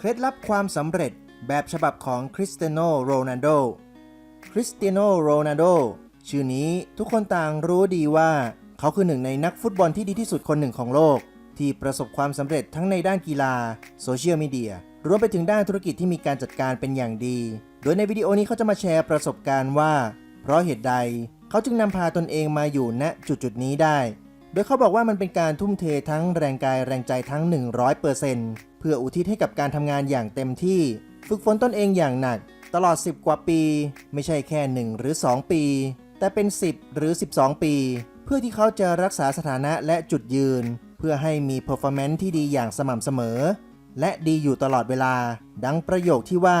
เคล็ดลับความสำเร็จแบบฉบับของคริสเตียโนโรนัลโด คริสเตียโนโรนัลโด ชื่อนี้ทุกคนต่างรู้ดีว่าเขาคือหนึ่งในนักฟุตบอลที่ดีที่สุดคนหนึ่งของโลก ที่ประสบความสำเร็จทั้งในด้านกีฬาโซเชียลมีเดียรวมไปถึงด้านธุรกิจที่มีการจัดการเป็นอย่างดี โดยในวิดีโอนี้เขาจะมาแชร์ประสบการณ์ว่า เพราะเหตุใดเขาจึงนำพาตนเองมาอยู่ณจุดจุดนี้ได้ โดยเขาบอกว่ามันเป็นการทุ่มเททั้งแรงกายแรงใจทั้ง 100% เพื่ออุทิศให้กับการทำงานอย่างเต็มที่ ฝึกฝนตนเองอย่างหนัก ตลอด 10 กว่าปี ไม่ใช่แค่ 1 หรือ 2 ปี แต่เป็น 10 หรือ 12 ปี เพื่อที่เขาจะรักษาสถานะและจุดยืน เพื่อให้มี performance ที่ดีอย่างสม่ำเสมอ และดีอยู่ตลอดเวลา ดังประโยคที่ว่า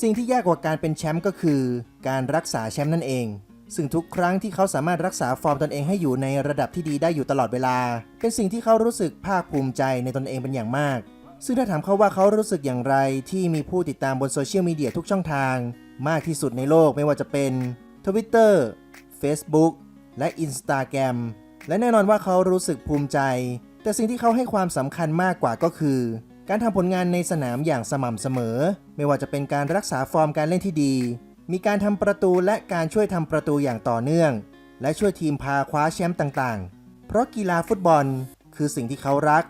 สิ่งที่ยากกว่าการเป็นแชมป์ก็คือ การรักษาแชมป์นั่นเองซึ่งทุกครั้งที่เขาสามารถรักษาฟอร์มตนเองให้อยู่ในระดับที่ดีได้อยู่ตลอดเวลา เป็นสิ่งที่เขารู้สึกภาคภูมิใจในตนเองเป็นอย่างมาก ซึ่งถ้าถามเขาว่าเขารู้สึกอย่างไรที่มีผู้ติดตามบนโซเชียลมีเดียทุกช่องทาง มากที่สุดในโลกไม่ว่าจะเป็น Twitter Facebook และ Instagram และแน่นอนว่าเขารู้สึกภูมิใจ แต่สิ่งที่เขาให้ความสำคัญมากกว่าก็คือ การทำผลงานในสนามอย่างสม่ำเสมอ ไม่ว่าจะเป็นการรักษาฟอร์มการเล่นที่ดี มีการทำประตูและการช่วยทำประตูอย่างต่อเนื่อง และช่วยทีมพาคว้าแชมป์ต่างๆ เพราะกีฬาฟุตบอล คือสิ่งที่เขารัก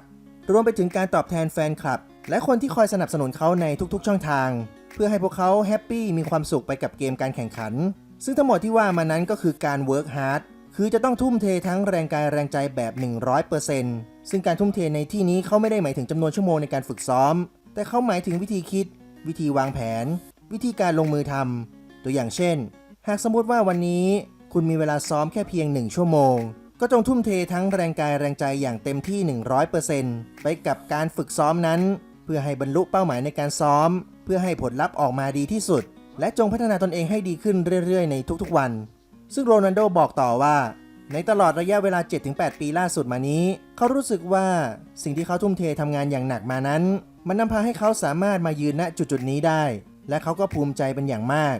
รวมไปถึงการตอบแทนแฟนคลับ และคนที่คอยสนับสนุนเขาในทุกๆ ช่องทาง เพื่อให้พวกเขาแฮปปี้มีความสุขไปกับเกมการแข่งขัน ซึ่งทั้งหมดที่ว่ามานั้นก็คือการเวิร์กฮาร์ดคือจะต้องทุ่มเททั้งแรงกายแรงใจแบบ 100%ซึ่งการทุ่มเทในที่นี้เขาไม่ได้หมายถึงจำนวนชั่วโมงในการฝึกซ้อม แต่เขาหมายถึงวิธีคิด วิธีวางแผน วิธีการลงมือทำตัวอย่างเช่น หากสมมติว่าวันนี้ คุณมีเวลาซ้อมแค่เพียง 1 ชั่วโมง ก็จงทุ่มเททั้งแรงกายแรงใจอย่างเต็มที่ 100%ไปกับการฝึกซ้อมนั้น เพื่อให้บรรลุเป้าหมายในการซ้อม เพื่อให้ผลลัพธ์ออกมาดีที่สุด และจงพัฒนาตนเองให้ดีขึ้นเรื่อยๆ ในทุกๆวัน ซึ่งโรนัลโดบอกต่อว่า ในตลอดระยะเวลา 7-8 ปีล่าสุดมานี้ เขารู้สึกว่าสิ่งที่เขาทุ่มเททำงานอย่างหนักมานั้น มันนำพาให้เขาสามารถมายืนณจุดๆนี้ได้ และเขาก็ภูมิใจเป็นอย่างมาก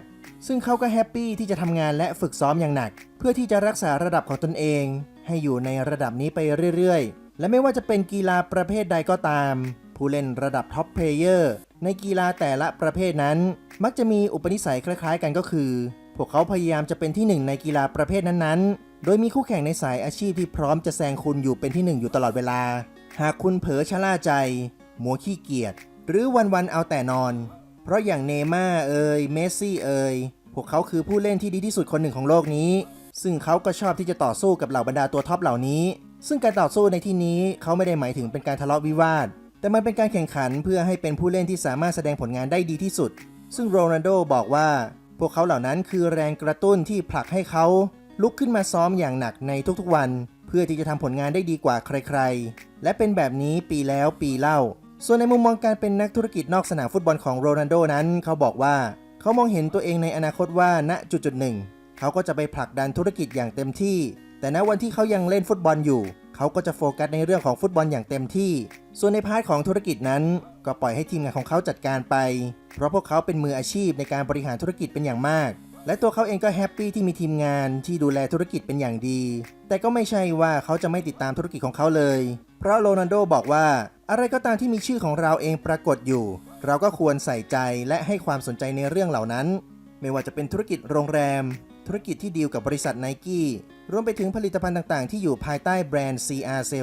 ซึ่งเขาก็แฮปปี้ที่จะทำงานและฝึกซ้อมอย่างหนัก เพื่อที่จะรักษาระดับของตนเอง ให้อยู่ในระดับนี้ไปเรื่อยๆ และไม่ว่าจะเป็นกีฬาประเภทใดก็ตาม ผู้เล่นระดับท็อปเพลเยอร์ในกีฬาแต่ละประเภทนั้น มักจะมีอุปนิสัยคล้ายๆ กันก็คือ พวกเขาพยายามจะเป็นที่หนึ่งในกีฬาประเภทนั้นๆ โดยมีคู่แข่งในสายอาชีพที่พร้อมจะแซงคุณอยู่เป็นที่หนึ่งอยู่ตลอดเวลา หากคุณเผลอชะล่าใจ มัวขี้เกียจหรือวันๆเอาแต่นอน เพราะอย่างเนย์ม่าร์เอ่ยเมสซี่เอ่ยพวกเขาคือผู้เล่นที่ดีที่สุดคนหนึ่งของโลกนี้ ซึ่งเขาก็ชอบที่จะต่อสู้กับเหล่าบรรดาตัวท็อปเหล่านี้ ซึ่งการต่อสู้ในที่นี้เขาไม่ได้หมายถึงเป็นการทะเลาะวิวาท แต่มันเป็นการแข่งขันเพื่อให้เป็นผู้เล่นที่สามารถแสดงผลงานได้ดีที่สุด ซึ่งโรนัลโดบอกว่า พวกเขาเหล่านั้นคือแรงกระตุ้นที่ผลักให้เขาลุกขึ้นมาซ้อมอย่างหนักในทุกๆวัน เพื่อที่จะทำผลงานได้ดีกว่าใคร ๆ และเป็นแบบนี้ปีแล้วปีเล่า ส่วนในมุมมองการเป็นนักธุรกิจนอกสนามฟุตบอลของโรนัลโดนั้น เขาบอกว่า เขามองเห็นตัวเองในอนาคตว่าณจุดจุดหนึ่ง เขาก็จะไปผลักดันธุรกิจอย่างเต็มที่ แต่ณวันที่เขายังเล่นฟุตบอลอยู่ เขาก็จะโฟกัสในเรื่องของฟุตบอลอย่างเต็มที่ ส่วนในพาร์ทของธุรกิจนั้น ก็ปล่อยให้ทีมงานของเขาจัดการไป เพราะพวกเขาเป็นมืออาชีพในการบริหารธุรกิจเป็นอย่างมากและตัวเขาเองก็แฮปปี้ที่มีทีมงานที่ดูแลธุรกิจเป็นอย่างดี แต่ก็ไม่ใช่ว่าเขาจะไม่ติดตามธุรกิจของเขาเลย เพราะโรนัลโดบอกว่า อะไรก็ตามที่มีชื่อของเราเองปรากฏอยู่ เราก็ควรใส่ใจและให้ความสนใจในเรื่องเหล่านั้น ไม่ว่าจะเป็นธุรกิจโรงแรม ธุรกิจที่ดีลกับบริษัทไนกี้รวมไปถึงผลิตภัณฑ์ต่างๆ ที่อยู่ภายใต้แบรนด์ CR7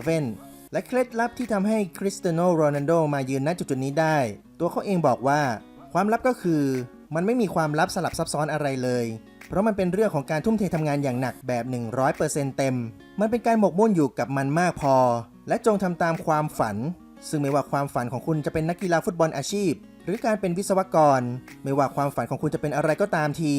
และเคล็ดลับที่ทำให้คริสเตียโนโรนัลโดมายืนณจุดๆนี้ได้ ตัวเขาเองบอกว่า ความลับก็คือ มันไม่มีความลับสลับซับซ้อนอะไรเลย เพราะมันเป็นเรื่องของการทุ่มเททำงานอย่างหนักแบบ 100%เต็ม มันเป็นการหมกมุ่นอยู่กับมันมากพอ และจงทำตามความฝัน ซึ่งไม่ว่าความฝันของคุณจะเป็นนักกีฬาฟุตบอลอาชีพ หรือการเป็นวิศวกร ไม่ว่าความฝันของคุณจะเป็นอะไรก็ตามที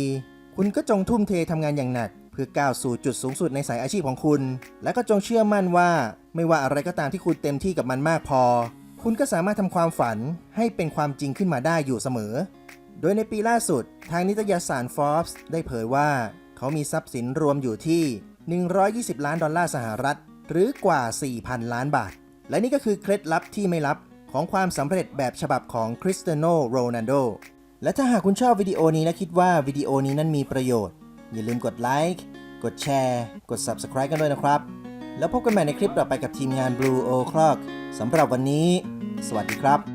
คุณก็จงทุ่มเททำงานอย่างหนัก เพื่อก้าวสู่จุดสูงสุดในสายอาชีพของคุณ และก็จงเชื่อมั่นว่า ไม่ว่าอะไรก็ตามที่คุณเต็มที่กับมันมากพอ คุณก็สามารถทำความฝันให้เป็นความจริงขึ้นมาได้อยู่เสมอ โดยในปีล่าสุด ทางนิตยสาร Forbes ได้เผยว่า เขามีทรัพย์สินรวมอยู่ที่ 120 ล้านดอลลาร์สหรัฐ หรือกว่า 4,000 ล้านบาท และนี่ก็คือเคล็ดลับที่ไม่ลับของความสำเร็จแบบฉบับของคริสเตียโนโรนัลโดและถ้าหากคุณชอบวิดีโอนี้และคิดว่าวิดีโอนี้นั้นมีประโยชน์ อย่าลืมกดไลค์กดแชร์ กด Subscribe กันด้วยนะครับ แล้วพบกันใหม่ในคลิปต่อไปกับทีมงาน Blue O'Clock สำหรับวันนี้ สวัสดีครับ